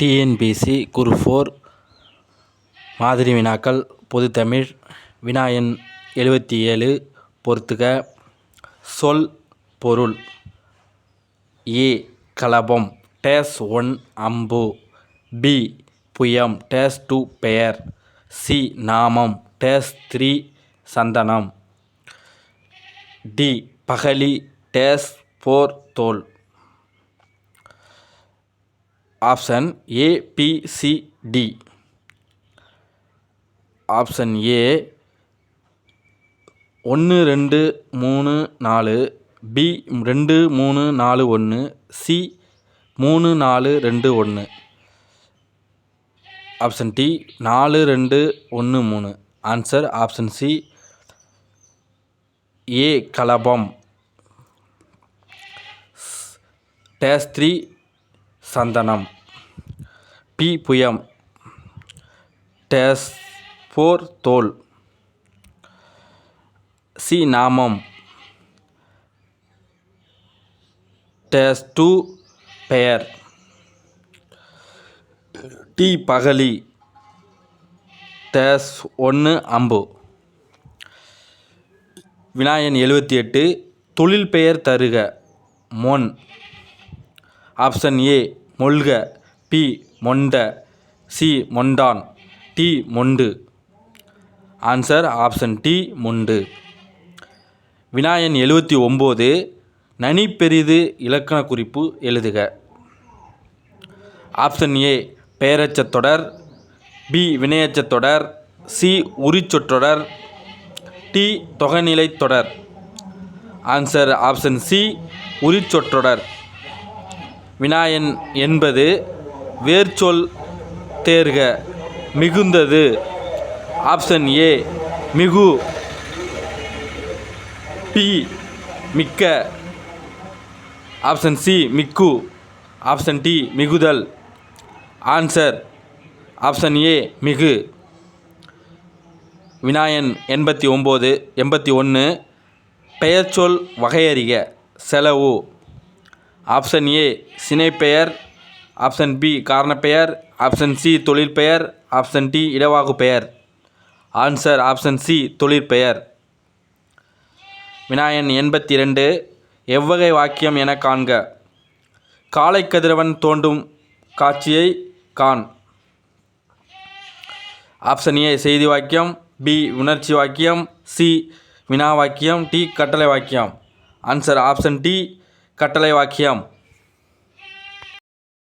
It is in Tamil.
டிஎன்பிசி குரு ஃபோர் மாதிரி வினாக்கள் பொதுத்தமிழ் வினா எண் எழுபத்தி ஏழு பொறுத்துக. சொல் பொருள். ஏ கலபம். டேஸ் ஒன் அம்பு. பி புயம். டேஸ் டூ பெயர். சி நாமம். டேஸ் த்ரீ சந்தனம். டி பகலி. டேஸ் ஃபோர் தோல். Option A B C D option A ஒன்று ரெண்டு மூணு நாலு பி ரெண்டு மூணு நாலு ஒன்று சி மூணு நாலு ரெண்டு ஒன்று ஆப்ஷன் டி நாலு ரெண்டு ஒன்று மூணு. ஆன்சர் ஆப்ஷன் சி ஏ கலபம். டேஸ் த்ரீ சந்தனம். பி. புயம். டேஸ் ஃபோர் தோல். சி. நாமம். டேஸ் டூ பெயர். டி. பகலி. டேஸ் ஒன்று அம்பு. விநாயகன் எழுபத்தி எட்டு. தொழில் பெயர் தருக. மொன். Option A. மொழ்க பி மொண்ட சி மொண்டான் டி மொண்டு. ஆன்சர் ஆப்ஷன் டி மொண்டு. வினாயன் எழுபத்தி ஒம்பது நனி பெரிது இலக்கண குறிப்பு எழுதுக. ஆப்ஷன் ஏ பெயரச்சத் தொடர் பி வினையச்சத் தொடர் சி உரிச்சொற்றொடர் டி தொகைநிலைத் தொடர் ஆன்சர் ஆப்ஷன் சி உரிச்சொற்றொடர். வினாயன் என்பது வேர்ச்சொல் தேர்க மிகுந்தது. ஆப்ஷன் ஏ மிகு. பி மிக்க. ஆப்ஷன் சி மிக்கு. ஆப்ஷன் டி மிகுதல். ஆன்சர் ஆப்ஷன் ஏ மிகு. வினாயன் எண்பத்தி ஒம்பது எண்பத்தி ஒன்று பெயர்ச்சொல் வகையறிக செலவு. ஆப்ஷன் ஏ சினைப்பெயர் ஆப்ஷன் பி காரணப்பெயர் ஆப்ஷன் சி தொழிற்பெயர் ஆப்ஷன் டி இடவாகு பெயர். ஆன்சர் ஆப்ஷன் சி தொழிற்பெயர் வினாயன் எண்பத்தி ரெண்டு எவ்வகை வாக்கியம் என காண்க. காலை கதிரவன் தோண்டும் காட்சியை காண். ஆப்ஷன் ஏ செய்தி வாக்கியம். பி உணர்ச்சி வாக்கியம். சி வினா வாக்கியம். டி கட்டளை வாக்கியம். ஆன்சர் ஆப்ஷன் டி கட்டளை வாக்கியம்